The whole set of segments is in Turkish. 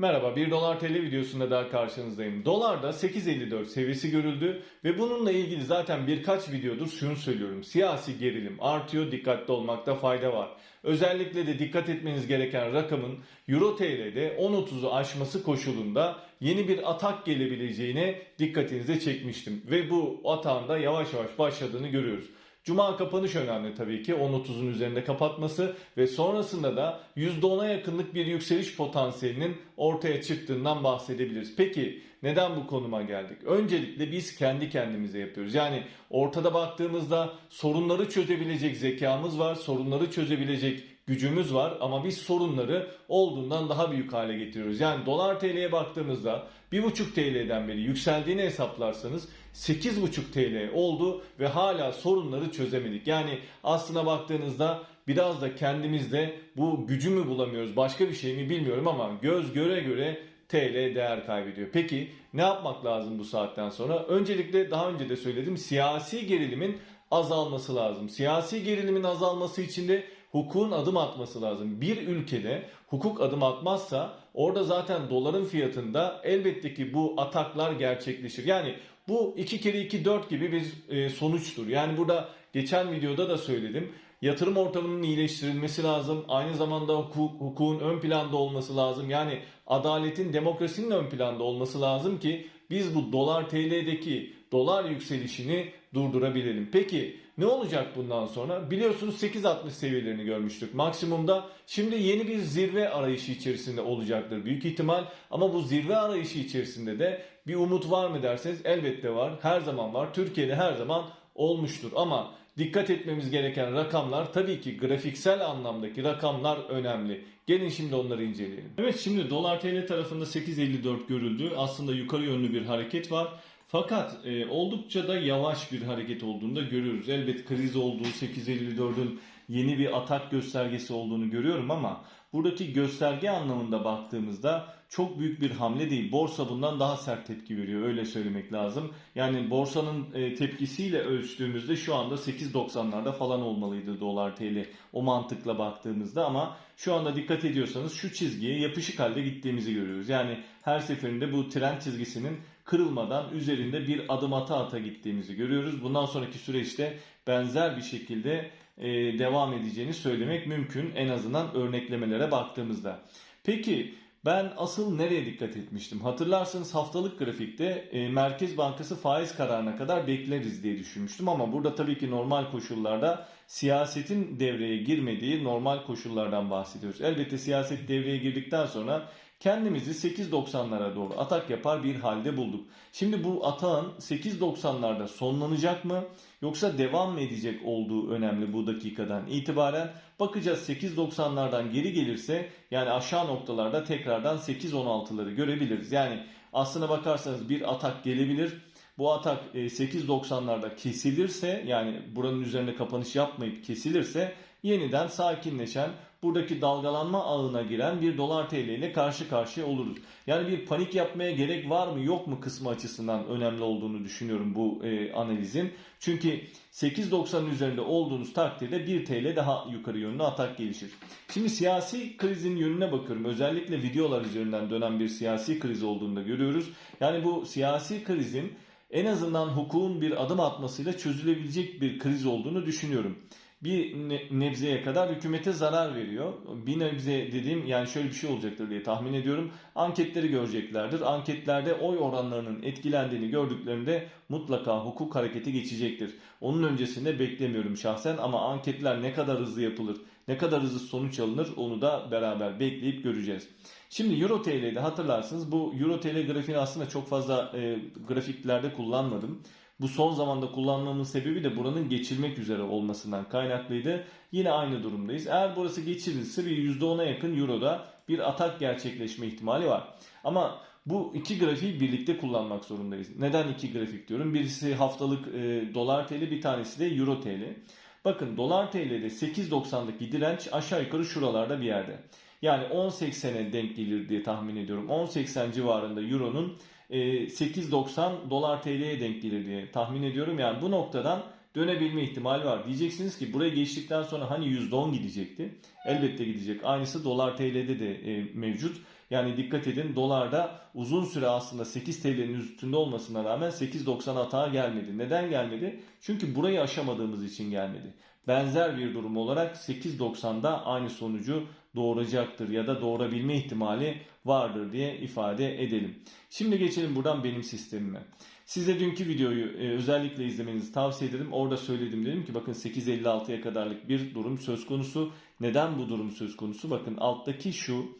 Merhaba, 1 dolar TL videosunda daha karşınızdayım. Dolarda 8.54 seviyesi görüldü ve bununla ilgili zaten birkaç videodur şunu söylüyorum. Siyasi gerilim artıyor, dikkatli olmakta fayda var. Özellikle de dikkat etmeniz gereken rakamın Euro TL'de 10.30'u aşması koşulunda yeni bir atak gelebileceğine dikkatinize çekmiştim. Ve bu atağın da yavaş yavaş başladığını görüyoruz. Cuma kapanış önemli tabii ki 10.30'un üzerinde kapatması ve sonrasında da %10'a yakınlık bir yükseliş potansiyelinin ortaya çıktığından bahsedebiliriz. Peki neden bu konuma geldik? Öncelikle biz kendi kendimize yapıyoruz. Yani ortada baktığımızda sorunları çözebilecek zekamız var, sorunları çözebilecek gücümüz var ama biz sorunları olduğundan daha büyük hale getiriyoruz. Yani dolar TL'ye baktığımızda 1.5 TL'den beri yükseldiğini hesaplarsanız 8.5 TL oldu ve hala sorunları çözemedik. Yani aslına baktığınızda biraz da kendimizde bu gücü mü bulamıyoruz başka bir şey mi bilmiyorum ama göz göre göre TL değer kaybediyor. Peki ne yapmak lazım bu saatten sonra? Öncelikle daha önce de söyledim siyasi gerilimin azalması lazım. Siyasi gerilimin azalması için de hukukun adım atması lazım. Bir ülkede hukuk adım atmazsa orada zaten doların fiyatında elbette ki bu ataklar gerçekleşir. Yani bu 2 kere 2 4 gibi bir e, sonuçtur. Yani burada geçen videoda da söyledim. Yatırım ortamının iyileştirilmesi lazım. Aynı zamanda hukuk, hukukun ön planda olması lazım. Yani adaletin, demokrasinin ön planda olması lazım ki biz bu dolar TL'deki dolar yükselişini durdurabilelim. Peki ne olacak bundan sonra? Biliyorsunuz 8.60 seviyelerini görmüştük maksimumda. Şimdi yeni bir zirve arayışı içerisinde olacaktır büyük ihtimal. Ama bu zirve arayışı içerisinde de bir umut var mı derseniz elbette var. Her zaman var. Türkiye'de her zaman olmuştur. Ama dikkat etmemiz gereken rakamlar tabii ki grafiksel anlamdaki rakamlar önemli. Gelin şimdi onları inceleyelim. Evet şimdi dolar TL tarafında 8.54 görüldü. Aslında yukarı yönlü bir hareket var. Fakat e, oldukça da yavaş bir hareket olduğunu da görüyoruz. Elbet kriz olduğu 8.54'ün yeni bir atak göstergesi olduğunu görüyorum ama buradaki gösterge anlamında baktığımızda çok büyük bir hamle değil. Borsa bundan daha sert tepki veriyor öyle söylemek lazım. Yani borsanın e, tepkisiyle ölçtüğümüzde şu anda 8.90'larda falan olmalıydı dolar TL o mantıkla baktığımızda ama şu anda dikkat ediyorsanız şu çizgiye yapışık halde gittiğimizi görüyoruz. Yani her seferinde bu trend çizgisinin kırılmadan üzerinde bir adım ata ata gittiğimizi görüyoruz. Bundan sonraki süreçte benzer bir şekilde e, devam edeceğini söylemek mümkün en azından örneklemelere baktığımızda. Peki ben asıl nereye dikkat etmiştim? Hatırlarsanız haftalık grafikte e, Merkez Bankası faiz kararına kadar bekleriz diye düşünmüştüm ama burada tabii ki normal koşullarda siyasetin devreye girmediği normal koşullardan bahsediyoruz. Elbette siyaset devreye girdikten sonra kendimizi 8.90'lara doğru atak yapar bir halde bulduk. Şimdi bu atağın 8.90'larda sonlanacak mı yoksa devam mı edecek olduğu önemli bu dakikadan itibaren. Bakacağız 8.90'lardan geri gelirse yani aşağı noktalarda tekrardan 8.16'ları görebiliriz. Yani aslına bakarsanız bir atak gelebilir. Bu atak 8.90'larda kesilirse yani buranın üzerine kapanış yapmayıp kesilirse yeniden sakinleşen buradaki dalgalanma ağına giren bir dolar TL ile karşı karşıya oluruz. Yani bir panik yapmaya gerek var mı yok mu kısmı açısından önemli olduğunu düşünüyorum bu e, analizin. Çünkü 8.90'ın üzerinde olduğunuz takdirde 1 TL daha yukarı yönlü atak gelişir. Şimdi siyasi krizin yönüne bakıyorum. Özellikle videolar üzerinden dönen bir siyasi kriz olduğunu da görüyoruz. Yani bu siyasi krizin en azından hukukun bir adım atmasıyla çözülebilecek bir kriz olduğunu düşünüyorum bir nebzeye kadar hükümete zarar veriyor. Bir nebze dediğim yani şöyle bir şey olacaktır diye tahmin ediyorum. Anketleri göreceklerdir. Anketlerde oy oranlarının etkilendiğini gördüklerinde mutlaka hukuk hareketi geçecektir. Onun öncesinde beklemiyorum şahsen ama anketler ne kadar hızlı yapılır, ne kadar hızlı sonuç alınır onu da beraber bekleyip göreceğiz. Şimdi Euro TL'de hatırlarsınız bu Euro TL grafiğini aslında çok fazla e, grafiklerde kullanmadım. Bu son zamanda kullanmamın sebebi de buranın geçilmek üzere olmasından kaynaklıydı. Yine aynı durumdayız. Eğer burası geçirilse bir %10'a yakın Euro'da bir atak gerçekleşme ihtimali var. Ama bu iki grafiği birlikte kullanmak zorundayız. Neden iki grafik diyorum? Birisi haftalık e, dolar TL bir tanesi de euro TL. Bakın dolar TL'de 8.90'daki direnç aşağı yukarı şuralarda bir yerde. Yani 10.80'e denk gelir diye tahmin ediyorum. 10.80 civarında euronun 8.90 e, dolar TL'ye denk gelir diye tahmin ediyorum. Yani bu noktadan dönebilme ihtimali var. Diyeceksiniz ki buraya geçtikten sonra hani %10 gidecekti. Elbette gidecek. Aynısı dolar TL'de de e, mevcut. Yani dikkat edin dolarda uzun süre aslında 8 TL'nin üstünde olmasına rağmen 8.90 hata gelmedi. Neden gelmedi? Çünkü burayı aşamadığımız için gelmedi. Benzer bir durum olarak 8.90'da aynı sonucu doğuracaktır ya da doğurabilme ihtimali vardır diye ifade edelim. Şimdi geçelim buradan benim sistemime. Size dünkü videoyu e, özellikle izlemenizi tavsiye ederim. Orada söyledim dedim ki bakın 8.56'ya kadarlık bir durum söz konusu. Neden bu durum söz konusu? Bakın alttaki şu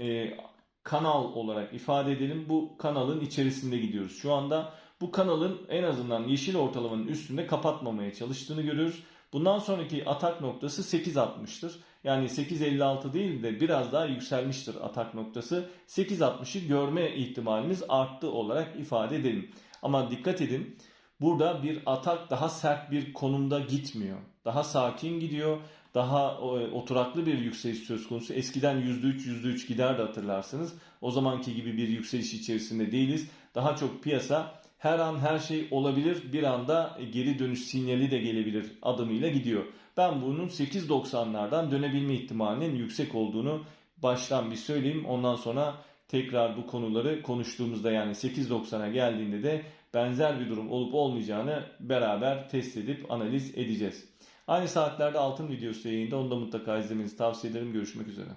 e, kanal olarak ifade edelim. Bu kanalın içerisinde gidiyoruz. Şu anda bu kanalın en azından yeşil ortalamanın üstünde kapatmamaya çalıştığını görüyoruz. Bundan sonraki atak noktası 8.60'tır. Yani 8.56 değil de biraz daha yükselmiştir atak noktası. 8.60'ı görme ihtimalimiz arttı olarak ifade edelim. Ama dikkat edin burada bir atak daha sert bir konumda gitmiyor. Daha sakin gidiyor. Daha e, oturaklı bir yükseliş söz konusu. Eskiden %3 %3 giderdi hatırlarsınız. O zamanki gibi bir yükseliş içerisinde değiliz. Daha çok piyasa her an her şey olabilir. Bir anda geri dönüş sinyali de gelebilir adımıyla gidiyor. Ben bunun 8.90'lardan dönebilme ihtimalinin yüksek olduğunu baştan bir söyleyeyim. Ondan sonra tekrar bu konuları konuştuğumuzda yani 8.90'a geldiğinde de benzer bir durum olup olmayacağını beraber test edip analiz edeceğiz. Aynı saatlerde altın videosu yayında onu da mutlaka izlemenizi tavsiye ederim. Görüşmek üzere.